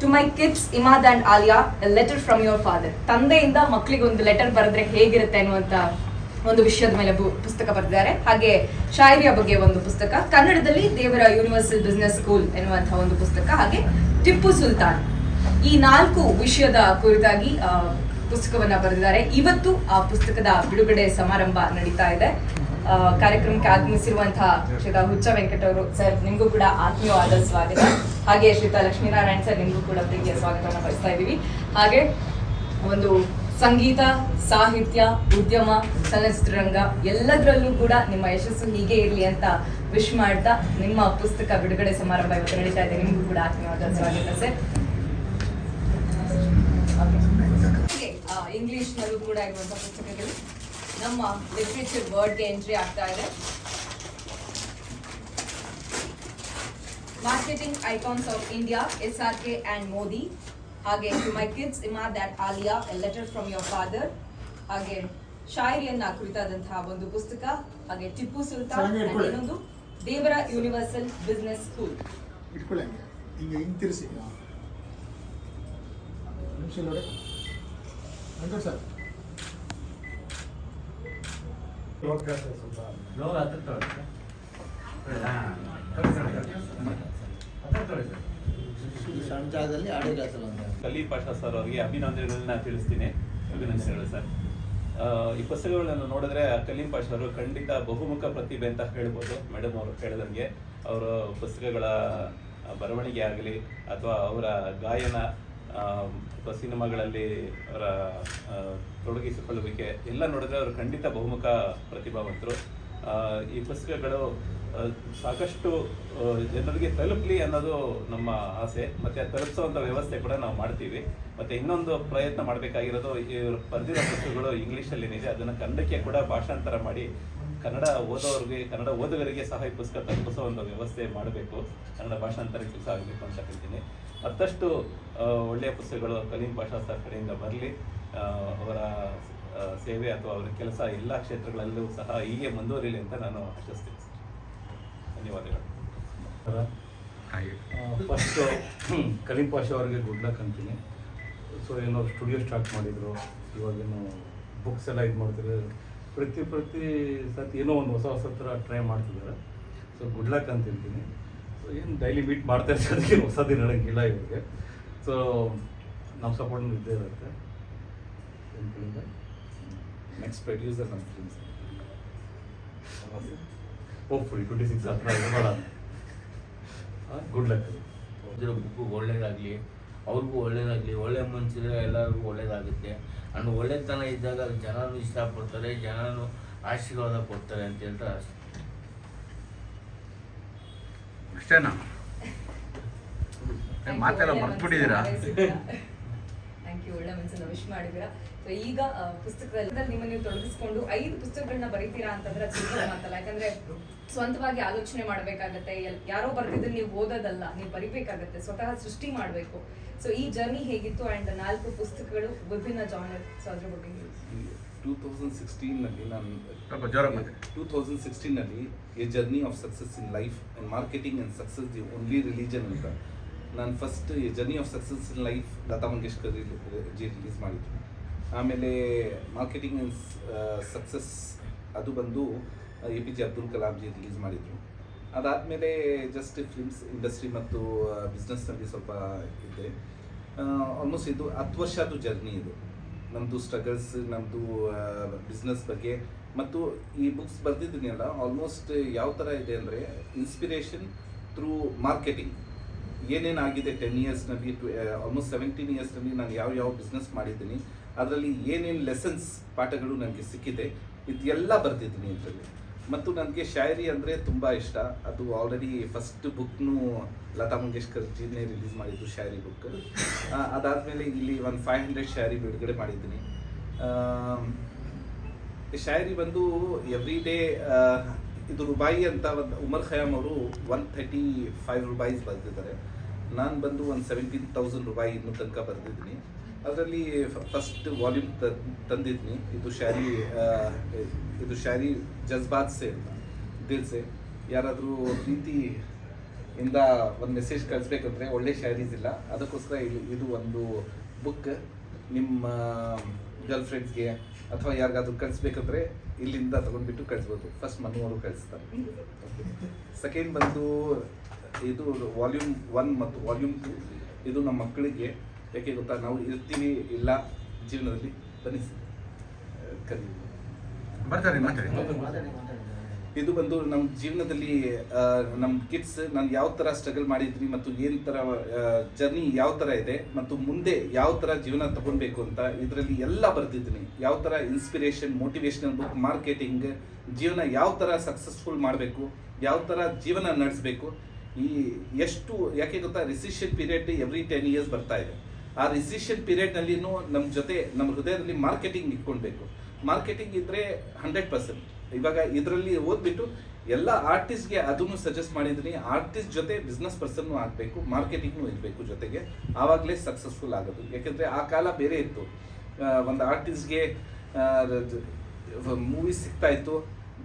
To my kids Imad and Aliya letter from your father ತಂದೆಯಿಂದ ಮಕ್ಕಳಿಗೆ ಒಂದು letter ಬರೆದ್ರೆ ಹೇಗಿರುತ್ತೆ ಅನ್ನುವಂತ ಒಂದು ವಿಷಯದ ಮೇಲೆ ಪುಸ್ತಕ ಬರೆದಿದ್ದಾರೆ. ಹಾಗೆ ಶಾಯರಿಯ ಬಗ್ಗೆ ಒಂದು ಪುಸ್ತಕ. ಕನ್ನಡದಲ್ಲಿ ದೇವರ ಯೂನಿವರ್ಸಲ್ ಬಿಸ್ನೆಸ್ ಸ್ಕೂಲ್ ಎನ್ನುವಂತಹ ಒಂದು ಪುಸ್ತಕ. ಹಾಗೆ ಟಿಪ್ಪು ಸುಲ್ತಾನ್. ಈ ನಾಲ್ಕು ವಿಷಯದ ಕುರಿತಾಗಿ ಪುಸ್ತಕವನ್ನ ಬರೆದಿದ್ದಾರೆ. ಇವತ್ತು ಆ ಪುಸ್ತಕದ ಬಿಡುಗಡೆ ಸಮಾರಂಭ ನಡೀತಾ ಇದೆ. ಕಾರ್ಯಕ್ರಮಕ್ಕೆ ಆಗಮಿಸಿರುವಂತಹ ಶ್ರೀತಾ ಹುಚ್ಚ ವೆಂಕಟ ಅವರು ಸರ್, ನಿಮಗೂ ಕೂಡ ಆತ್ಮೀಯವಾದ ಸ್ವಾಗತ. ಹಾಗೆ ಶ್ರೀತಾ ಲಕ್ಷ್ಮೀನಾರಾಯಣ್ ಸರ್, ನಿಮಗೂ ಕೂಡ ಪ್ರೀತಿಯ ಸ್ವಾಗತವನ್ನು ಬಯಸ್ತಾ ಇದ್ದೀವಿ. ಹಾಗೆ ಒಂದು ಸಂಗೀತ, ಸಾಹಿತ್ಯ, ಉದ್ಯಮ, ಚಲನಚಿತ್ರರಂಗ ಎಲ್ಲದರಲ್ಲೂ ಕೂಡ ನಿಮ್ಮ ಯಶಸ್ಸು ಹೀಗೆ ಇರಲಿ ಅಂತ ವಿಶ್ ಮಾಡ್ತಾ ನಿಮ್ಮ ಪುಸ್ತಕ ಬಿಡುಗಡೆ ಸಮಾರಂಭ ಇವತ್ತು ನಡೀತಾ ಇದೆ. ನಿಮಗೂ ಕೂಡ ಆತ್ಮೀಯವಾದ ಸ್ವಾಗತ, ಸರ್. ಇಂಗ್ಲಿಷ್ನಲ್ಲೂ ಕೂಡ ಇರುವಂತಹ ಪುಸ್ತಕಗಳು. ನಮ್ಮ ಲಿಟ್ರೇಚರ್ ವರ್ಡ್ಗೆ ಎಂಟ್ರಿ ಆಗ್ತಾ ಇದೆ. Marketing icons of India S R K and Modi ಹಾಗೆ to my kids Imad that Aliya a letter from your father ಹಾಗೆ ಶಾಯರಿಯನ್ನ ಕುರಿತಾದಂತಹ ಒಂದು ಪುಸ್ತಕ ಹಾಗೆ ಟಿಪ್ಪು ಸುಲ್ತಾನ್ ಇನ್ನೊಂದು ದೇವರ ಯೂನಿವರ್ಸಲ್ ಬಿಸ್ನೆಸ್ ಸ್ಕೂಲ್ ಇಟ್ಕೊಳ್ಳಿ ಹಂಗೆ. ಹಿಂಗೆ ಹಿಂಗೆ ತಿರ್ಸಿ ಹಾಂ ನೋಡಿ ವೆಂಕಟ್ ಸರ್. ಕಲಿ ಪಾಷಾ ಸರ್ ಅವರಿಗೆ ಅಭಿನಂದನೆಗಳನ್ನ ತಿಳಿಸ್ತೀನಿ. ಅಭಿನಂದನೆಗಳು ಸರ್. ಈ ಪುಸ್ತಕಗಳನ್ನು ನೋಡಿದ್ರೆ ಕಲೀಂ ಪಾಷ ಅವರು ಖಂಡಿತ ಬಹುಮುಖ ಪ್ರತಿಭೆ ಅಂತ ಹೇಳ್ಬೋದು. ಮೇಡಮ್ ಅವರು ಹೇಳಿದಂಗೆ, ಅವರ ಪುಸ್ತಕಗಳ ಬರವಣಿಗೆ ಆಗಲಿ ಅಥವಾ ಅವರ ಗಾಯನ ಅಥವಾ ಸಿನಿಮಾಗಳಲ್ಲಿ ಅವರ ತೊಡಗಿಸಿಕೊಳ್ಳುವಿಕೆ, ಎಲ್ಲ ನೋಡಿದ್ರೆ ಅವರು ಖಂಡಿತ ಬಹುಮುಖ ಪ್ರತಿಭಾವಂತರು. ಈ ಪುಸ್ತಕಗಳು ಸಾಕಷ್ಟು ಜನರಿಗೆ ತಲುಪಲಿ ಅನ್ನೋದು ನಮ್ಮ ಆಸೆ. ಮತ್ತೆ ತಲುಪಿಸುವಂಥ ವ್ಯವಸ್ಥೆ ಕೂಡ ನಾವು ಮಾಡ್ತೀವಿ. ಮತ್ತೆ ಇನ್ನೊಂದು ಪ್ರಯತ್ನ ಮಾಡಬೇಕಾಗಿರೋದು, ಇವರು ಬರೆದಿರೋ ಪುಸ್ತಕಗಳು ಇಂಗ್ಲೀಷಲ್ಲಿದೆ ಅದನ್ನು ಕನ್ನಡಕ್ಕೆ ಕೂಡ ಭಾಷಾಂತರ ಮಾಡಿ, ಕನ್ನಡ ಓದೋರಿಗೆ, ಕನ್ನಡ ಓದುಗರಿಗೆ ಸಹ ಈ ಪುಸ್ತಕ ತಲುಪಿಸೋ ಒಂದು ವ್ಯವಸ್ಥೆ ಮಾಡಬೇಕು. ಕನ್ನಡ ಭಾಷಾಂತರ ಕೆಲಸ ಆಗಬೇಕು ಅಂತ ಹೇಳ್ತೀನಿ. ಮತ್ತಷ್ಟು ಒಳ್ಳೆಯ ಪುಸ್ತಕಗಳು ಕಲೀಂ ಭಾಷಾ ಸರ್ ಕಡೆಯಿಂದ ಬರಲಿ. ಅವರ ಸೇವೆ ಅಥವಾ ಅವರ ಕೆಲಸ ಎಲ್ಲ ಕ್ಷೇತ್ರಗಳಲ್ಲೂ ಸಹ ಹೀಗೆ ಮುಂದುವರಿಲಿ ಅಂತ ನಾನು ಆಶಿಸ್ತೀನಿ ಸರ್. ಧನ್ಯವಾದಗಳು. ಫಸ್ಟು ಕಲೀಂ ಪಾಷ ಅವರಿಗೆ ಗುಡ್ ಲಕ್ ಅಂತೀನಿ. ಸೊ ಏನೋ ಸ್ಟುಡಿಯೋ ಸ್ಟಾರ್ಟ್ ಮಾಡಿದರು. ಇವಾಗೇನು ಬುಕ್ಸ್ ಎಲ್ಲ ಇದು ಮಾಡ್ತಿದ್ರು ಪ್ರತಿ ಪ್ರತಿ ಸತಿ ಏನೋ ಒಂದು ಹೊಸ ಹೊಸ ಥರ ಟ್ರೈ ಮಾಡ್ತಿದ್ದಾರೆ. ಸೊ ಗುಡ್ ಲಕ್ ಅಂತಿರ್ತೀನಿ. ಸೊ ಏನು ಡೈಲಿ ಮೀಟ್ ಮಾಡ್ತಾ ಇರ್ತಾರೆ ಏನು ಹೊಸದು ಹೇಳೋಂಗಿಲ್ಲ ಇವ್ರಿಗೆ. ಸೊ ನಮ್ಮ ಸಪೋರ್ಟ್ ಇದ್ದೇ ಇರುತ್ತೆ. ನೆಕ್ಸ್ಟ್ ಪ್ರೊಡ್ಯೂಸರ್ ನಮ್ಮ ಫ್ರೆಂಡ್ಸ್ ಹೋಪ್ಫುಲಿ ಟ್ವೆಂಟಿ ಸಿಕ್ಸ್ ಹತ್ರ ಮಾಡೋಣ. ಗುಡ್ ಲಕ್ ಓದಿರೋ ಬುಕ್ಕು ಒಳ್ಳೇದಾಗಲಿ ಅವ್ರಿಗೂ ಒಳ್ಳೇದಾಗಲಿ ಒಳ್ಳೆ ಮನುಷ್ಯರು ಎಲ್ಲರಿಗೂ ಒಳ್ಳೇದಾಗುತ್ತೆ. ಅಂಡ್ ಒಳ್ಳೆತನ ಇದ್ದಾಗ ಜನರು ಇಷ್ಟಪಡ್ತಾರೆ ಜನರು ಆಶೀರ್ವಾದ ಕೊಡ್ತಾರೆ ಅಂತ ಹೇಳ್ತಾ ಅಷ್ಟೇ ಅಷ್ಟೇನಾ? ಮಾತೆಲ್ಲ ಮರ್ತ್ಬಿಟ್ಟಿದ್ದೀರಾ? ಥ್ಯಾಂಕ್ ಯು ಒಳ್ಳೆ ಮನಸ್ಸನ್ನ ವಿಶ್ ಮಾಡಿದ್ದೀರಾ. ಸೊ ಈಗ ಪುಸ್ತಕದಲ್ಲಿ ನಿಮ್ಮ ನೀವು ತೊಡಗಿಸ್ಕೊಂಡು ಐದು ಪುಸ್ತಕಗಳನ್ನ ಬರೀತೀರಾ ಅಂತಂದ್ರೆ ಸುಲಭ ಮಾತಲ್ಲ. ಯಾಕಂದ್ರೆ ಸ್ವಂತವಾಗಿ ಆಲೋಚನೆ ಮಾಡ್ಬೇಕಾಗತ್ತೆ. ಯಾರೋ ಬರ್ತಿದ್ರೆ ನೀವು ಓದೋದಲ್ಲ ನೀವು ಬರಿಬೇಕಾಗತ್ತೆ. ಸ್ವತಃ ಸೃಷ್ಟಿ ಮಾಡಬೇಕು. ಸೊ ಈ ಜರ್ನಿ ಹೇಗಿತ್ತು? ಅಂಡ್ ನಾಲ್ಕು ಪುಸ್ತಕಗಳು ವಿಭಿನ್ನ ಜಾನರ್ ಸೊ ಅದ್ರ ಬಗ್ಗೆ ಟೂ ತೌಸಂಡ್ ಸಿಕ್ಸ್ಟೀನಲ್ಲಿ ನಾನು ಸ್ವಲ್ಪ. Two thousand ಸಿಕ್ಸ್ಟೀನಲ್ಲಿ a journey of success in life and marketing and success the only religion ಅಂತ. ನಾನು first a journey of success in life Lata Mangeshkar ji release ಮಾಡಿದ್ರು ಆಮೇಲೆ ಮಾರ್ಕೆಟಿಂಗ್ ಆ್ಯಂಡ್ ಸಕ್ಸಸ್ ಅದು ಬಂದು A P J Abdul Kalam ji release ಮಾಡಿದರು. ಅದಾದಮೇಲೆ just films industry ಮತ್ತು ಬಿಸ್ನೆಸ್ನಲ್ಲಿ ಸ್ವಲ್ಪ ಇದ್ದೆ ಆಲ್ಮೋಸ್ಟ್ ಇದು ಹತ್ತು ವರ್ಷದ್ದು ಜರ್ನಿ ಇದು. ನಮ್ಮದು ಸ್ಟ್ರಗಲ್ಸ್ ನಮ್ಮದು ಬಿಸ್ನೆಸ್ ಬಗ್ಗೆ ಮತ್ತು ಈ ಬುಕ್ಸ್ ಬರೆದಿದ್ದೀನಲ್ಲ ಆಲ್ಮೋಸ್ಟ್ ಯಾವ ಥರ ಇದೆ ಅಂದರೆ ಇನ್ಸ್ಪಿರೇಷನ್ ಥ್ರೂ ಮಾರ್ಕೆಟಿಂಗ್ ಏನೇನಾಗಿದೆ ಟೆನ್ ಇಯರ್ಸ್ನಲ್ಲಿ ಆಲ್ಮೋಸ್ಟ್ ಸೆವೆಂಟೀನ್ ಇಯರ್ಸ್ನಲ್ಲಿ ನಾನು ಯಾವ ಯಾವ ಬಿಸ್ನೆಸ್ ಮಾಡಿದ್ದೀನಿ, ಅದರಲ್ಲಿ ಏನೇನು ಲೆಸನ್ಸ್ ಪಾಠಗಳು ನನಗೆ ಸಿಕ್ಕಿದೆ ಇದೆಲ್ಲ ಬರ್ತಿದ್ದೀನಿ ಇದರಲ್ಲಿ. ಮತ್ತು ನನಗೆ ಶಾಯರಿ ಅಂದರೆ ತುಂಬ ಇಷ್ಟ. ಅದು ಆಲ್ರೆಡಿ ಫಸ್ಟ್ ಬುಕ್ನು ಲತಾ ಮಂಗೇಶ್ಕರ್ ಜೀನೇ ರಿಲೀಸ್ ಮಾಡಿದ್ದು ಶಾಯರಿ ಬುಕ್ ಅದಾದಮೇಲೆ ಇಲ್ಲಿ ಒಂದು ಫೈವ್ ಹಂಡ್ರೆಡ್ ಶಾಯರಿ ಬಿಡುಗಡೆ ಮಾಡಿದ್ದೀನಿ. ಶಾಯರಿ ಬಂದು ಎವ್ರಿ ಡೇ ಇದು ರುಬಾಯಿ ಅಂತ ಒಂದು, ಉಮರ್ ಖಯಾಮ್ ಅವರು ಒನ್ ಥರ್ಟಿ ಫೈವ್ ರುಬಾಯಿಸ್ ಬರೆದಿದ್ದಾರೆ. ನಾನು ಬಂದು ಒಂದು ಸೆವೆಂಟೀನ್ ತೌಸಂಡ್ ರುಬಾಯಿ ಇನ್ನೂ ತನಕ ಬರೆದಿದ್ದೀನಿ. ಅದರಲ್ಲಿ ಫಸ್ಟ್ ವಾಲ್ಯೂಮ್ ತಂದಿದ್ನಿ. ಇದು ಶಾರಿ ಇದು ಶಾರಿ ಜಜ್ಬಾತ್ ಸೆ ಅಂತ ದಿಲ್ ಸೆ. ಯಾರಾದರೂ ಪ್ರೀತಿ ಇಂದ ಒಂದು ಮೆಸೇಜ್ ಕಳಿಸ್ಬೇಕಂದ್ರೆ ಒಳ್ಳೆ ಶಾರೀಸ್ ಇಲ್ಲ. ಅದಕ್ಕೋಸ್ಕರ ಇದು ಒಂದು ಬುಕ್ ನಿಮ್ಮ ಗರ್ಲ್ ಫ್ರೆಂಡ್ಸ್ಗೆ ಅಥವಾ ಯಾರಿಗಾದ್ರೂ ಕಳಿಸ್ಬೇಕಂದ್ರೆ ಇಲ್ಲಿಂದ ತಗೊಂಡ್ಬಿಟ್ಟು ಕಳಿಸ್ಬೋದು. ಫಸ್ಟ್ ಮನೆಯವರು ಕಳಿಸ್ತಾರೆ. ಸೆಕೆಂಡ್ ಬಂದು ಇದು ವಾಲ್ಯೂಮ್ ಒನ್ ಮತ್ತು ವಾಲ್ಯೂಮ್ ಟು ಇದು ನಮ್ಮ ಮಕ್ಕಳಿಗೆ ಯಾಕೆ ಗೊತ್ತಾ? ನಾವು ಇರ್ತೀವಿ ಇಲ್ಲ ಜೀವನದಲ್ಲಿ. ಬನ್ನಿ ಕಲಿ ಬರ್ತಾರೆ ಮಾತಾಡಿ ಇದು ಬಂದು ನಮ್ಮ ಜೀವನದಲ್ಲಿ ನಮ್ಮ ಕಿಡ್ಸ್ ನಾನು ಯಾವ ಥರ ಸ್ಟ್ರಗಲ್ ಮಾಡಿದ್ವಿ ಮತ್ತು ಏನು ಥರ ಜರ್ನಿ ಯಾವ ಥರ ಇದೆ ಮತ್ತು ಮುಂದೆ ಯಾವ ಥರ ಜೀವನ ತಗೊಳ್ಬೇಕು ಅಂತ ಇದರಲ್ಲಿ ಎಲ್ಲ ಬರೆದಿದ್ದೀನಿ. ಯಾವ ಥರ ಇನ್ಸ್ಪಿರೇಷನ್ ಮೋಟಿವೇಶನಲ್ ಬುಕ್ ಮಾರ್ಕೆಟಿಂಗ್ ಜೀವನ ಯಾವ ಥರ ಸಕ್ಸಸ್ಫುಲ್ ಮಾಡಬೇಕು ಯಾವ ಥರ ಜೀವನ ನಡೆಸಬೇಕು ಈ ಎಷ್ಟು ಯಾಕೆ ಗೊತ್ತಾ? Recession period every ten years ಬರ್ತಾ ಇದೆ. ಆ ರಿಸಿಷನ್ ಪೀರಿಯಡ್ನಲ್ಲಿನೂ ನಮ್ಮ ಜೊತೆ ನಮ್ಮ ಹೃದಯದಲ್ಲಿ ಮಾರ್ಕೆಟಿಂಗ್ ಇಟ್ಕೊಳ್ಬೇಕು ಮಾರ್ಕೆಟಿಂಗ್ ಇದ್ರೆ ಹಂಡ್ರೆಡ್ ಪರ್ಸೆಂಟ್ ಇವಾಗ ಇದರಲ್ಲಿ ಓದ್ಬಿಟ್ಟು ಎಲ್ಲ ಆರ್ಟಿಸ್ಟ್ಗೆ ಅದನ್ನು ಸಜೆಸ್ಟ್ ಮಾಡಿದ್ದೀನಿ. ಆರ್ಟಿಸ್ಟ್ ಜೊತೆ ಬಿಸ್ನೆಸ್ ಪರ್ಸನ್ನು ಆಗಬೇಕು ಮಾರ್ಕೆಟಿಂಗ್ನು ಇರಬೇಕು ಜೊತೆಗೆ. ಆವಾಗಲೇ ಸಕ್ಸಸ್ಫುಲ್ ಆಗೋದು. ಯಾಕೆಂದರೆ ಆ ಕಾಲ ಬೇರೆ ಇತ್ತು. ಒಂದು ಆರ್ಟಿಸ್ಟ್ಗೆ ಮೂವೀಸ್ ಸಿಗ್ತಾ ಇತ್ತು.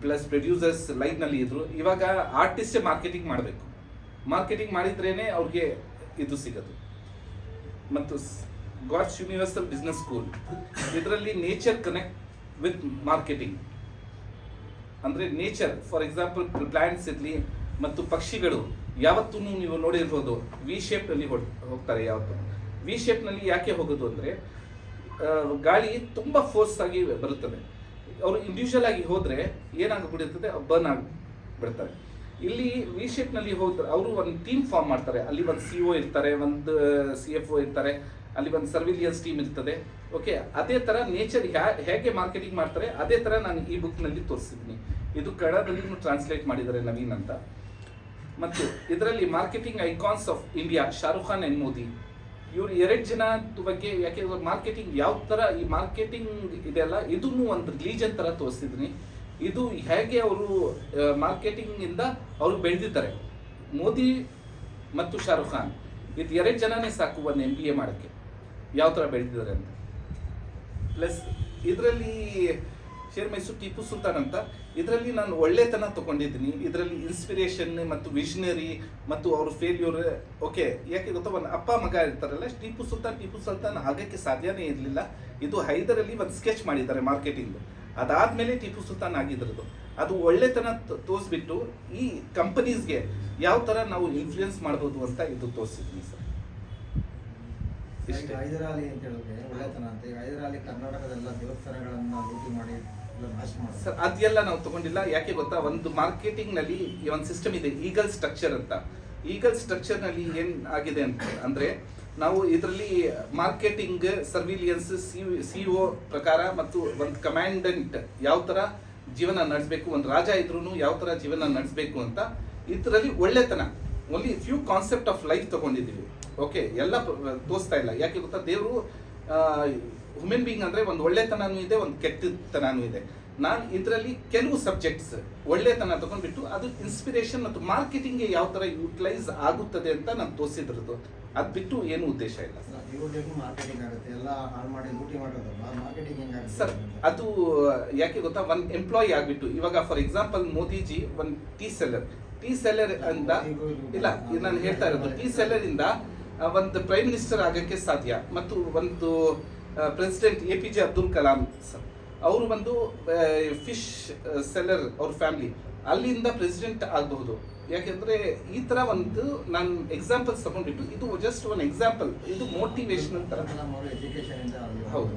ಪ್ಲಸ್ ಪ್ರೊಡ್ಯೂಸರ್ಸ್ ಲೈವ್ನಲ್ಲಿ ಇದ್ರು. ಇವಾಗ ಆರ್ಟಿಸ್ಟೇ ಮಾರ್ಕೆಟಿಂಗ್ ಮಾಡಬೇಕು. ಮಾರ್ಕೆಟಿಂಗ್ ಮಾಡಿದ್ರೇ ಅವ್ರಿಗೆ ಇದು ಸಿಗೋದು. ಮತ್ತು ಗಾಡ್ಸ್ ಯೂನಿವರ್ಸಲ್ ಬಿಸ್ನೆಸ್ ಸ್ಕೂಲ್ ಇದರಲ್ಲಿ ನೇಚರ್ ಕನೆಕ್ಟ್ ವಿತ್ ಮಾರ್ಕೆಟಿಂಗ್ ಅಂದರೆ ನೇಚರ್ ಫಾರ್ ಎಕ್ಸಾಂಪಲ್ ಪ್ಲಾಂಟ್ಸ್ ಇರಲಿ ಮತ್ತು ಪಕ್ಷಿಗಳು ಯಾವತ್ತೂ ನೀವು ನೋಡಿರ್ಬೋದು ವಿ ಶೇಪ್ನಲ್ಲಿ ಹೋಗ್ತಾರೆ ಯಾವತ್ತು. ವಿ ಶೇಪ್ನಲ್ಲಿ ಯಾಕೆ ಹೋಗೋದು ಅಂದರೆ ಗಾಳಿ ತುಂಬ ಫೋರ್ಸ್ ಆಗಿ ಬರುತ್ತದೆ. ಅವರು ಇಂಡಿವಿಜುವಲ್ ಆಗಿ ಹೋದರೆ ಏನಾಗ್ಬಿಡುತ್ತದೆ ಬರ್ನ್ ಆಗಿ ಬಿಡ್ತಾರೆ ಇಲ್ಲಿ ವಿ ಶೇಪ್ನಲ್ಲಿ ಹೋದ್ರೆ ಅವರು ಒಂದು ಟೀಮ್ ಫಾರ್ಮ್ ಮಾಡ್ತಾರೆ. ಅಲ್ಲಿ ಒಂದು ಸಿ ಒ ಇರ್ತಾರೆ, ಒಂದು ಸಿ ಎಫ್ ಒ ಇರ್ತಾರೆ, ಅಲ್ಲಿ ಒಂದು ಸರ್ವಿಲಿಯನ್ಸ್ ಟೀಮ್ ಇರ್ತದೆ. ಓಕೆ ಅದೇ ಥರ ನೇಚರ್ ಹೇಗೆ ಮಾರ್ಕೆಟಿಂಗ್ ಮಾಡ್ತಾರೆ, ಅದೇ ಥರ ನಾನು ಈ ಬುಕ್ನಲ್ಲಿ ತೋರಿಸಿದ್ದೀನಿ. ಇದು ಕನ್ನಡದಲ್ಲಿ ಟ್ರಾನ್ಸ್ಲೇಟ್ ಮಾಡಿದ್ದಾರೆ ನವೀನ್ ಅಂತ ಮತ್ತು ಇದರಲ್ಲಿ marketing icons of India Shahrukh Khan and Modi ಇವರು ಎರಡು ಜನ ಬಗ್ಗೆ ಯಾಕೆ ಮಾರ್ಕೆಟಿಂಗ್ ಯಾವ ಥರ ಈ ಮಾರ್ಕೆಟಿಂಗ್ ಇದೆಲ್ಲ, ಇದನ್ನು ಒಂದು ರಿಲೀಜನ್ ಥರ ತೋರಿಸಿದ್ದೀನಿ. ಇದು ಹೇಗೆ ಅವರು ಮಾರ್ಕೆಟಿಂಗ್ ಇಂದ ಅವರು ಬೆಳೆದಿದ್ದಾರೆ. ಮೋದಿ ಮತ್ತು ಶಾರುಖ್ ಖಾನ್, ಇದು ಎರಡು ಜನನೇ ಸಾಕು ಒಂದು ಎಂ ಬಿ ಎ ಮಾಡೋಕ್ಕೆ. ಯಾವ ಥರ ಬೆಳೆದಿದ್ದಾರೆ ಅಂತ. ಪ್ಲಸ್ ಇದರಲ್ಲಿ ಶೇರ್ ಮೈಸೂರು ಟಿಪ್ಪು ಸುಲ್ತಾನ್ ಅಂತ, ಇದರಲ್ಲಿ ನಾನು ಒಳ್ಳೆತನ ತಗೊಂಡಿದ್ದೀನಿ. ಇದರಲ್ಲಿ ಇನ್ಸ್ಪಿರೇಷನ್ ಮತ್ತು ವಿಷನರಿ ಮತ್ತು ಅವ್ರ ಫೇಲ್ಯೂರ್ ಓಕೆ ಯಾಕೆ ಗೊತ್ತಾ? ಒಂದು ಅಪ್ಪ ಮಗ ಇರ್ತಾರಲ್ಲ, ಟಿಪ್ಪು ಸುಲ್ತಾನ್ ಟಿಪ್ಪು ಸುಲ್ತಾನ್ ಆಗಕ್ಕೆ ಸಾಧ್ಯನೇ ಇರಲಿಲ್ಲ. ಇದು ಹೈದರಲ್ಲಿ ಒಂದು ಸ್ಕೆಚ್ ಮಾಡಿದ್ದಾರೆ ಮಾರ್ಕೆಟಿಂಗ್. ಅದಾದ್ಮೇಲೆ ಟಿಪ್ಪು ಸುಲ್ತಾನ್ ಆಗಿದ್ರದ್ದು ಅದು ಒಳ್ಳೆತನ ತೋರಿಸ್ಬಿಟ್ಟು ಈ ಕಂಪನೀಸ್ಗೆ ಯಾವ ಥರ ನಾವು ಇನ್ಫ್ಲೂಯೆನ್ಸ್ ಮಾಡ್ಬೋದು ಅಂತ ಇದು ತೋರಿಸಿದ್ವಿ ಸರ್. ಇಷ್ಟೇ. ಹೈದರಾಲಿ ಅಂತ ಹೇಳಿದ್ರೆ ಒಳ್ಳೆತನ ಅಂತ. ಈಗ ಹೈದರಾಲಿ ಕರ್ನಾಟಕದೆಲ್ಲ ದೇವಸ್ಥಾನಗಳನ್ನ ಲೂಟಿ ಮಾಡಿ. ಸರ್ ಅದೆಲ್ಲ ನಾವು ತಗೊಂಡಿಲ್ಲ. ಯಾಕೆ ಗೊತ್ತಾ? ಒಂದು ಮಾರ್ಕೆಟಿಂಗ್ನಲ್ಲಿ ಈ ಒಂದು ಸಿಸ್ಟಮ್ ಇದೆ ಈಗಲ್ ಸ್ಟ್ರಕ್ಚರ್ ಅಂತ. ಈಗಲ್ ಸ್ಟ್ರಕ್ಚರ್ನಲ್ಲಿ ಏನ್ ಆಗಿದೆ ಅಂತ ಅಂದ್ರೆ ನಾವು ಇದರಲ್ಲಿ ಮಾರ್ಕೆಟಿಂಗ್, ಸರ್ವಿಲಿಯನ್ಸ್ ಸಿಒ ಪ್ರಕಾರ ಮತ್ತು ಒಂದು ಕಮಾಂಡೆಂಟ್ ಯಾವ ಥರ ಜೀವನ ನಡೆಸಬೇಕು, ಒಂದು ರಾಜ ಇದ್ರೂ ಯಾವ ಥರ ಜೀವನ ನಡೆಸಬೇಕು ಅಂತ ಇದರಲ್ಲಿ ಒಳ್ಳೆತನ. Only few concept of life ತಗೊಂಡಿದ್ದೀವಿ. ಓಕೆ ಎಲ್ಲ ತೋರಿಸ್ತಾ ಇಲ್ಲ. ಯಾಕೆ ಗೊತ್ತಾ? ದೇವರು ಹ್ಯೂಮನ್ ಬೀಯಿಂಗ್ ಅಂದ್ರೆ ಒಂದು ಒಳ್ಳೆತನನೂ ಇದೆ, ಒಂದು ಕೆಟ್ಟತನನೂ ಇದೆ. ನಾನು ಇದರಲ್ಲಿ ಕೆಲವು ಸಬ್ಜೆಕ್ಟ್ಸ್ ಒಳ್ಳೆತನ ತಗೊಂಡ್ಬಿಟ್ಟು ಅದು ಇನ್ಸ್ಪಿರೇಷನ್ ಮತ್ತು ಮಾರ್ಕೆಟಿಂಗ್ಗೆ ಯಾವ ಥರ ಯೂಟಿಲೈಸ್ ಆಗುತ್ತದೆ ಅಂತ ನಾನು ತೋರಿಸಿದ್ರದ್ದು ಅದು ಬಿಟ್ಟು ಏನು ಉದ್ದೇಶ ಇಲ್ಲ. ಸರ್ ಅದು ಯಾಕೆ ಗೊತ್ತಾ? ಒಂದು ಎಂಪ್ಲಾಯಿ ಆಗಿಬಿಟ್ಟು ಇವಾಗ ಫಾರ್ ಎಕ್ಸಾಂಪಲ್ ಮೋದಿಜಿ ಒಂದು ಟೀ ಸೆಲ್ಲರ್ ಟೀ ಸೆಲ್ಲರ್ ಅಂತ ಇಲ್ಲ ನಾನು ಹೇಳ್ತಾ ಇರೋದು. ಟೀ ಸೆಲ್ಲರ್ ಇಂದ ಒಂದು ಪ್ರೈಮ್ ಮಿನಿಸ್ಟರ್ ಆಗಕ್ಕೆ ಸಾಧ್ಯ. ಮತ್ತು ಒಂದು president A P J Abdul Kalam sir. ಅವರು ಒಂದು ಫಿಶ್ ಸೆಲ್ಲರ್ ಅವ್ರ ಫ್ಯಾಮಿಲಿ ಅಲ್ಲಿಂದ ಪ್ರೆಸಿಡೆಂಟ್ ಆಗಬಹುದು. ಯಾಕೆಂದ್ರೆ ಈ ತರ ಒಂದು ನಾನು ಎಕ್ಸಾಂಪಲ್ ತಗೊಂಡ್ಬಿಟ್ಟು ಇದು ಜಸ್ಟ್ ಒನ್ ಎಕ್ಸಾಂಪಲ್ ಇದು ಮೋಟಿವೇಶನಲ್ ಥರ ಹೌದು.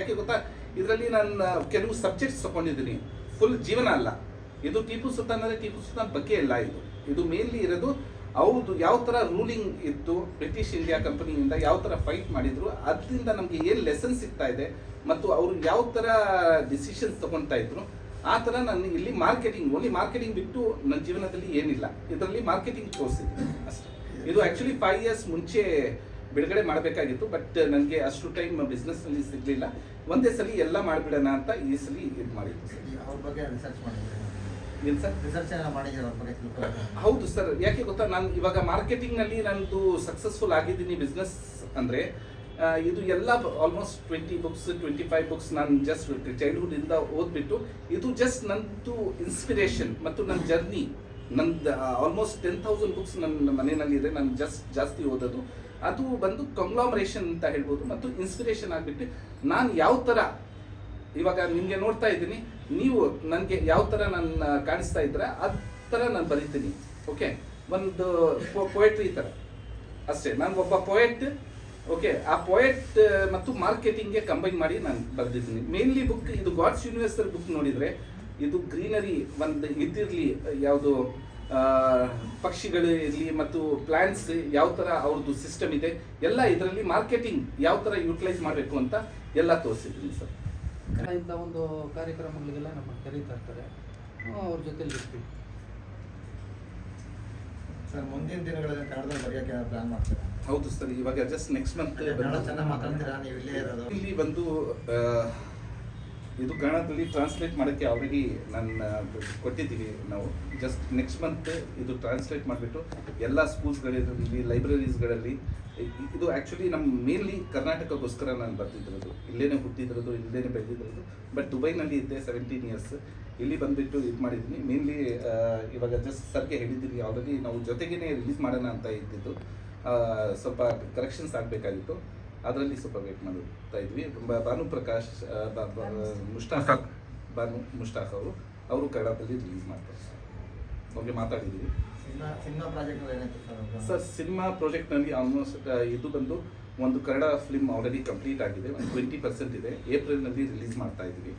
ಯಾಕೆ ಗೊತ್ತಾ? ಇದರಲ್ಲಿ ನಾನು ಕೆಲವು ಸಬ್ಜೆಕ್ಟ್ಸ್ ತಗೊಂಡಿದ್ದೀನಿ. ಫುಲ್ ಜೀವನ ಅಲ್ಲ. ಇದು ಟಿಪ್ಪು ಸುಲ್ತಾನ್ ಅಂದರೆ ಟಿಪ್ಪು ಸುಲ್ತಾನ್ ಬಗ್ಗೆ ಇಲ್ಲ ಇದು. ಇದು ಮೇನ್ಲಿ ಇರೋದು ಅವ್ರದ್ದು ಯಾವ ಥರ ರೂಲಿಂಗ್ ಇತ್ತು ಬ್ರಿಟಿಷ್ ಇಂಡಿಯಾ ಕಂಪನಿಯಿಂದ ಯಾವ ಥರ ಫೈಟ್ ಮಾಡಿದ್ರು, ಅದರಿಂದ ನಮಗೆ ಏನು ಲೆಸನ್ ಸಿಗ್ತಾ ಇದೆ ಮತ್ತು ಅವರು ಯಾವ ಥರ ಡಿಸಿಷನ್ಸ್ ತಗೊಳ್ತಾ ಇದ್ರು, ಆ ಥರ ನಾನು ಇಲ್ಲಿ ಮಾರ್ಕೆಟಿಂಗ್ ಓನ್ಲಿ ಮಾರ್ಕೆಟಿಂಗ್ ಬಿಟ್ಟು ನನ್ನ ಜೀವನದಲ್ಲಿ ಏನಿಲ್ಲ. ಇದರಲ್ಲಿ ಮಾರ್ಕೆಟಿಂಗ್ ತೋರಿಸಿದ್ದೀನಿ ಅಷ್ಟೇ. ಇದು ಆ್ಯಕ್ಚುಲಿ ಫೈವ್ ಇಯರ್ಸ್ ಮುಂಚೆ ಬಿಡುಗಡೆ ಮಾಡಬೇಕಾಗಿತ್ತು ಬಟ್ ನನಗೆ ಅಷ್ಟು ಟೈಮ್ ಬಿಸ್ನೆಸ್ನಲ್ಲಿ ಸಿಗಲಿಲ್ಲ. ಒಂದೇ ಸಲ ಎಲ್ಲ ಮಾಡಿಬಿಡೋಣ ಅಂತ ಈ ಸಲ ಇದು ಮಾಡಿದ್ದು. ಅವ್ರ ಬಗ್ಗೆ ರಿಸರ್ಚ್ ಮಾಡಿದ್ರೆ? ಹೌದು ಸರ್, ಯಾಕೆ ಗೊತ್ತಾ? ನಾನು ಇವಾಗ ಮಾರ್ಕೆಟಿಂಗ್ನಲ್ಲಿ ನಂದು ಸಕ್ಸಸ್ಫುಲ್ ಆಗಿದ್ದೀನಿ ಬಿಸ್ನೆಸ್ ಅಂದರೆ ಇದು ಎಲ್ಲ almost twenty books twenty five books ನಾನು ಜಸ್ಟ್ ಚೈಲ್ಡ್ಹುಡ್ಡಿಂದ ಓದ್ಬಿಟ್ಟು, ಇದು ಜಸ್ಟ್ ನಂದು ಇನ್ಸ್ಪಿರೇಷನ್ ಮತ್ತು ನನ್ನ ಜರ್ನಿ ನಂದು ಆಲ್ಮೋಸ್ಟ್ ಟೆನ್ ತೌಸಂಡ್ ಬುಕ್ಸ್ ನನ್ನ ಮನೆಯಲ್ಲಿ ಇದೆ, ನಾನು ಜಸ್ಟ್ ಜಾಸ್ತಿ ಓದೋದು. ಅದು ಬಂದು ಕಂಗ್ಲಾಮರೇಷನ್ ಅಂತ ಹೇಳ್ಬೋದು, ಮತ್ತು ಇನ್ಸ್ಪಿರೇಷನ್ ಆಗಿಬಿಟ್ಟು ನಾನು ಯಾವ ಥರ ಇವಾಗ ನಿಮಗೆ ನೋಡ್ತಾ ಇದ್ದೀನಿ. ನೀವು ನನಗೆ ಯಾವ ಥರ ನನ್ನ ಕಾಣಿಸ್ತಾ ಇದ್ರೆ ಆ ಥರ ನಾನು ಬರಿತೀನಿ. ಓಕೆ ಒಂದು ಪೊಯೆಟ್ರಿ ಥರ ಅಷ್ಟೇ, ನಾನು ಒಬ್ಬ ಪೊಯೆಟ್ ಓಕೆ ಆ ಪೊಯೆಟ್ ಮತ್ತು ಮಾರ್ಕೆಟಿಂಗ್ಗೆ ಕಂಬೈನ್ ಮಾಡಿ ನಾನು ಬರೆದಿದ್ದೀನಿ. ಮೇನ್ಲಿ ಬುಕ್ ಇದು ಗಾಡ್ಸ್ ಯೂನಿವರ್ಸಲ್ ಬುಕ್ ನೋಡಿದರೆ, ಇದು ಗ್ರೀನರಿ ಒಂದು ಇದಿರಲಿ ಯಾವುದು ಪಕ್ಷಿಗಳು ಇರಲಿ ಮತ್ತು ಪ್ಲಾಂಟ್ಸ್ ಯಾವ ಥರ ಅವ್ರದ್ದು ಸಿಸ್ಟಮ್ ಇದೆ, ಎಲ್ಲ ಇದರಲ್ಲಿ ಮಾರ್ಕೆಟಿಂಗ್ ಯಾವ ಥರ ಯೂಟಿಲೈಸ್ ಮಾಡಬೇಕು ಅಂತ ಎಲ್ಲ ತೋರಿಸಿದ್ದೀನಿ ಸರ್. ಇಂಥ ಒಂದು ಕಾರ್ಯಕ್ರಮಗಳಿಗೆಲ್ಲ ನಮ್ಮನ್ನು ಕರೀತಾ ಇರ್ತಾರೆ. ಅವ್ರ ಜೊತೆಲಿ ಇರ್ತೀವಿ. ಸರ್ ಮುಂದಿನ ದಿನಗಳಲ್ಲಿ ಕನ್ನಡದಲ್ಲಿ ಬರೆಯೋಕೆ ಪ್ಲಾನ್ ಮಾಡ್ತೀರಾ? ಹೌದು ಸರ್ ಇವಾಗ ಜಸ್ಟ್ ನೆಕ್ಸ್ಟ್ ಮಂತ್ ಕನ್ನಡ ಚೆನ್ನಾಗಿ ಮಾತಾಡ್ತೀರಾ? ನೀವು ಇಲ್ಲೇ ಇರೋದು? ಇಲ್ಲಿ ಬಂದು ಆ, ಇದು ಕನ್ನಡದಲ್ಲಿ ಟ್ರಾನ್ಸ್ಲೇಟ್ ಮಾಡೋಕ್ಕೆ ಆಲ್ರೆಡಿ ನನ್ನ ಕೊಟ್ಟಿದ್ದೀವಿ ನಾವು. ಜಸ್ಟ್ ನೆಕ್ಸ್ಟ್ ಮಂತ್ ಇದು ಟ್ರಾನ್ಸ್ಲೇಟ್ ಮಾಡಿಬಿಟ್ಟು ಎಲ್ಲ ಸ್ಕೂಲ್ಸ್ಗಳಲ್ಲಿ ಲೈಬ್ರರೀಸ್ಗಳಲ್ಲಿ ಇದು ಆ್ಯಕ್ಚುಲಿ ನಮ್ಮ ಮೇನ್ಲಿ ಕರ್ನಾಟಕಕ್ಕೋಸ್ಕರ ನಾನು ಬರ್ತಿದ್ದಿರೋದು. ಇಲ್ಲೇನೆ ಹುಟ್ಟಿದ್ರದ್ದು ಇಲ್ಲೇನೆ ಬೆಳೆದಿದ್ರದ್ದು ಬಟ್ ದುಬೈನಲ್ಲಿ ಇದ್ದೆ ಸೆವೆಂಟೀನ್ ಇಯರ್ಸ್ ಇಲ್ಲಿ ಬಂದುಬಿಟ್ಟು ಇದು ಮಾಡಿದ್ದೀನಿ. ಮೇನ್ಲಿ ಇವಾಗ ಜಸ್ಟ್ ಸರ್ಗೆ ಹೇಳಿದ್ದೀನಿ. ಆಲ್ರೆಡಿ ನಾವು ಜೊತೆಗೇ ರಿಲೀಸ್ ಮಾಡೋಣ ಅಂತ ಇದ್ದಿದ್ದು. ಸ್ವಲ್ಪ ಕರೆಕ್ಷನ್ಸ್ ಆಗಬೇಕಾಗಿತ್ತು. ಅದರಲ್ಲಿ ಸ್ವಲ್ಪ ವೇಟ್ ಮಾಡ್ತಾ ಇದ್ವಿ. ತುಂಬಾ ಭಾನು ಪ್ರಕಾಶ್ ಮುಷ್ಟಾಕ್ ಮುಷ್ತಾಕ್. ಭಾನು ಮುಷ್ತಾಕ್ ಅವರು ಅವರು ಕನ್ನಡದಲ್ಲಿ ರಿಲೀಸ್ ಮಾಡ್ತಾರೆ ಅವ್ರಿಗೆ ಮಾತಾಡಿದ್ದೀವಿ cinema cinema project sir sir cinema ಪ್ರಾಜೆಕ್ಟ್ನಲ್ಲಿ almost ಇದು ಬಂದು ಒಂದು ಕನ್ನಡ ಫಿಲ್ಮ್ ಆಲ್ರೆಡಿ ಕಂಪ್ಲೀಟ್ ಆಗಿದೆ. ಒಂದು ಟ್ವೆಂಟಿ ಪರ್ಸೆಂಟ್ ಇದೆ. ಏಪ್ರಿಲ್ನಲ್ಲಿ ರಿಲೀಸ್ ಮಾಡ್ತಾ ಇದ್ವಿ.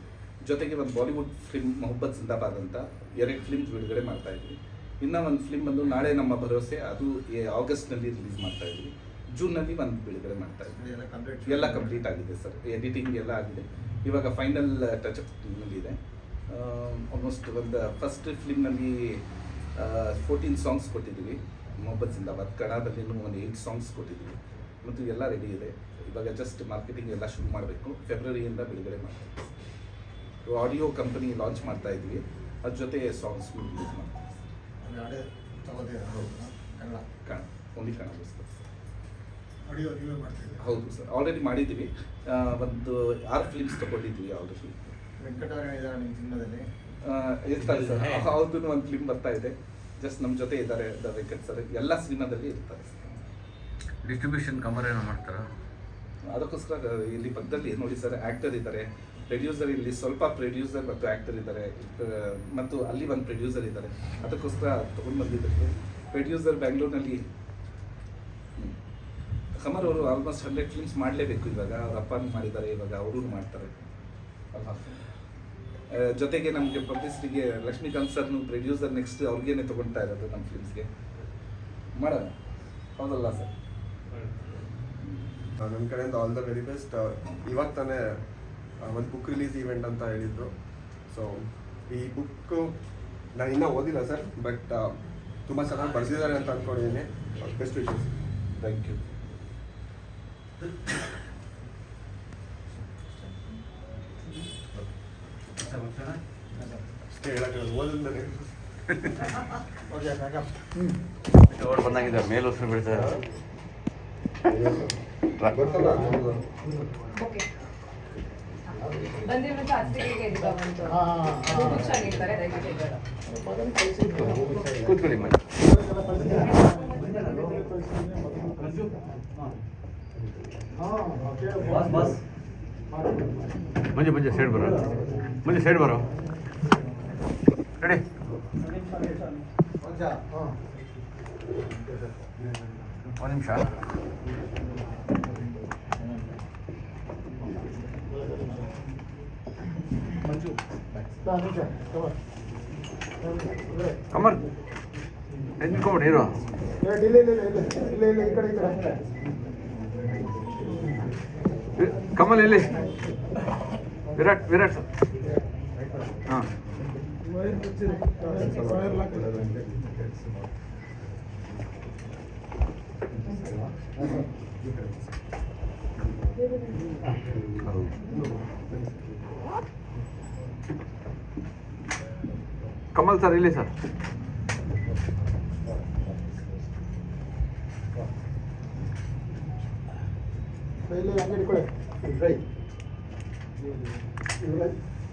ಜೊತೆಗೆ ಒಂದು ಬಾಲಿವುಡ್ ಫಿಲ್ಮ್ ಮೊಹಬ್ಬತ್ ಜಿಂದಾಬಾದ್ ಅಂತ ಎರಡು ಫಿಲ್ಮ್ಸ್ ಬಿಡುಗಡೆ ಮಾಡ್ತಾ ಇದ್ವಿ. ಇನ್ನೂ ಒಂದು ಫಿಲ್ಮ್ ಬಂದು ನಾಳೆ ನಮ್ಮ ಭರವಸೆ ಅದು ಆಗಸ್ಟ್ ಆಗಸ್ಟ್ನಲ್ಲಿ ರಿಲೀಸ್ ಮಾಡ್ತಾ ಇದ್ವಿ. ಜೂನ್ನಲ್ಲಿ ಒಂದು ಬಿಡುಗಡೆ ಮಾಡ್ತಾ ಇದ್ದೀವಿ ಎಲ್ಲ ಕಂಪ್ಲೀಟ್ ಆಗಿದೆ ಸರ್. ಎಡಿಟಿಂಗ್ ಎಲ್ಲ ಆಗಿದೆ. ಇವಾಗ ಫೈನಲ್ ಟಚ್ ಇದೆ. ಆಲ್ಮೋಸ್ಟ್ ಒಂದು ಫಸ್ಟ್ ಫಿಲ್ಮ್ನಲ್ಲಿ ಫೋರ್ಟೀನ್ ಸಾಂಗ್ಸ್ ಕೊಟ್ಟಿದ್ದೀವಿ. ಮೊಹಬ್ಬತ್ ಜಿಂದಾಬಾದ್ ಕಡಾದಲ್ಲಿ ಒಂದು ಏಯ್ಟ್ ಸಾಂಗ್ಸ್ ಕೊಟ್ಟಿದ್ದೀವಿ. ಮತ್ತು ಎಲ್ಲ ರೆಡಿ ಇದೆ. ಇವಾಗ ಜಸ್ಟ್ ಮಾರ್ಕೆಟಿಂಗ್ ಎಲ್ಲ ಶುರು ಮಾಡಬೇಕು. ಫೆಬ್ರವರಿಯಿಂದ ಬಿಡುಗಡೆ ಮಾಡ್ತೀವಿ ಆಡಿಯೋ ಕಂಪನಿ ಲಾಂಚ್ ಮಾಡ್ತಾ ಇದ್ವಿ ಅದ್ರ ಜೊತೆ ಸಾಂಗ್ಸ್ ಯೂಸ್ ಮಾಡ್ತೀವಿ. ಕನ್ನಡ. ಕನ್ನಡ. ಓನ್ಲಿ ಮಾಡ್ತಿದ್ದೀರಾ ಹೌದು ಸರ್ ಆಲ್ರೆಡಿ ಮಾಡಿದ್ದೀವಿ. ಒಂದು ಆರು ಫಿಲ್ಮ್ಸ್ ನಿಮ್ಮ ಸಿನಿಮಾದಲ್ಲಿ. ಇರ್ತಾರೆ ಸರ್. ಹೌದು ಒಂದು ಫಿಲ್ಮ್ ಬರ್ತಾ ಇದೆ. ಜಸ್ಟ್ ನಮ್ಮ ಜೊತೆ ಇದ್ದಾರೆ ದ ವೆಂಕಟ್ ಸರ್. ಎಲ್ಲ ಸಿನಿಮಾದಲ್ಲಿ ಇರ್ತಾರೆ ಡಿಸ್ಟ್ರಿಬ್ಯೂಷನ್ ಕಮರ್ ಏನೋ ಮಾಡ್ತಾರಾ? ಅದಕ್ಕೋಸ್ಕರ ಇಲ್ಲಿ ಪಕ್ಕದಲ್ಲಿ ನೋಡಿ ಸರ್ ಆ್ಯಕ್ಟರ್ ಇದ್ದಾರೆ. ಪ್ರೊಡ್ಯೂಸರ್ ಇಲ್ಲಿ ಸ್ವಲ್ಪ ಪ್ರೊಡ್ಯೂಸರ್ ಮತ್ತು ಆ್ಯಕ್ಟರ್ ಇದ್ದಾರೆ. ಮತ್ತು ಅಲ್ಲಿ ಒಂದು ಪ್ರೊಡ್ಯೂಸರ್ ಇದ್ದಾರೆ. ಅದಕ್ಕೋಸ್ಕರ ತೊಗೊಂಡು ಬಂದಿದ್ದಕ್ಕೆ. ಪ್ರೊಡ್ಯೂಸರ್ ಬ್ಯಾಂಗ್ಳೂರ್ನಲ್ಲಿ. ಕಮರ್ ಅವರು ಆಲ್ಮೋಸ್ಟ್ ಹಂಡ್ರೆಡ್ ಫಿಲ್ಮ್ಸ್ ಮಾಡಲೇಬೇಕು ಇವಾಗ. ಅವ್ರ ಅಪ್ಪ ಮಾಡಿದ್ದಾರೆ ಇವಾಗ ಅವರು ಮಾಡ್ತಾರೆ. ಜೊತೆಗೆ ನಮಗೆ ಪಬ್ಲಿಸಿಟಿಗೆ ಲಕ್ಷ್ಮೀಕಾಂತ್ ಸರ್ನು ಪ್ರೊಡ್ಯೂಸರ್ ನೆಕ್ಸ್ಟ್ ಅವ್ರಿಗೇನೆ ತೊಗೊಳ್ತಾ ಇರೋದು ನಮ್ಮ ಫಿಲ್ಮ್ಸ್ಗೆ ಮಾಡೋಣ. ಹೌದಲ್ಲ ಸರ್ ನನ್ನ ಕಡೆಯಿಂದ ಆಲ್ ದ ವೆರಿ ಬೆಸ್ಟ್ ಇವಾಗ ತಾನೇ ಒಂದು ಬುಕ್ ರಿಲೀಸ್ ಈವೆಂಟ್ ಅಂತ ಹೇಳಿದ್ರು ಸೊ ಈ ಬುಕ್ಕು ನಾನು ಇನ್ನೂ ಓದಿಲ್ಲ ಸರ್ ಬಟ್ ತುಂಬ ಚೆನ್ನಾಗಿ ಬರೆದಿದ್ದಾರೆ ಅಂತ ಅಂದ್ಕೊಂಡಿದ್ದೀನಿ ಬೆಸ್ಟ್ ವಿಶಸ್ ಥ್ಯಾಂಕ್ ಯು ಅಷ್ಟೇ ಹೇಳಕ್ಕೆ ಓದಿದ್ರೆ ಓಕೆ ಸಾಕಾ ಅವ್ರು ಬಂದಾಗಿದ್ದಾರೆ ಮೇಲೆ ಉಸಿರು ಬೀಳ್ತಾರೆ ಗೊತ್ತಲ್ಲ ಓಕೆ ಬಂದಿರುವಂತ ಅತಿಥಿಗಳಿಗೆ ಇದು ಬಂತು ಬುಕ್ಸ್ ಆಗಿರ್ತಾರೆ ದಯವಿಟ್ಟು ಬೇಡ ಕೂತ್ಕೊಳ್ಳಿ ಮನೆ ಮಂಜು ಮಂಜು ಸೈಡ್ ಬರೋ ಮಂಜು ಸೈಡ್ ಬರೋ ರೆಡಿ ಒಂದು ನಿಮಿಷ ಕಮಲ್ ನಿಂತ್ಕೊಂಬಿಡಿ ಇರು ವಿ- ಕಮಲ್ ಇಲ್ಲಿ ವಿರಾಟ್ ವಿರಾಟ್. ಸರ್ ಹಾಂ. ಕಮಲ್ ಸರ್ ಇಲ್ಲಿ ಸರ್. ಇಲ್ಲಿ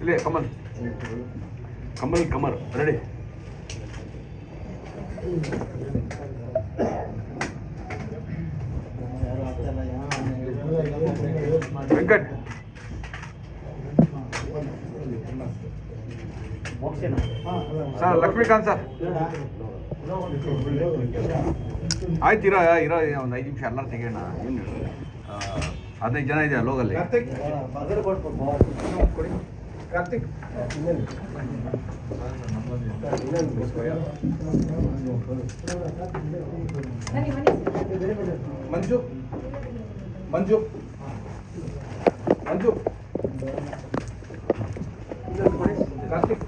ಇಲ್ಲೇ. ಕಮಲ್. ಕಮಲ್ ಕಮರ್ ready. Venkat. Sir, Laxmikant sir. ಆಯ್ತು, ಇರೋ ಇರೋ ಒಂದು ಐದು ನಿಮಿಷ ಎಲ್ಲರೂ ತೆಗೆಯೋಣ. ಏನು ಹದಿನೈದು ಜನ ಇದೆಯಾ ಲೋಗಲ್ಲಿ ಕಾರ್ತಿಕ್. ಮಂಜು. ಮಂಜು. ಮಂಜು. ಕಾರ್ತಿಕ್.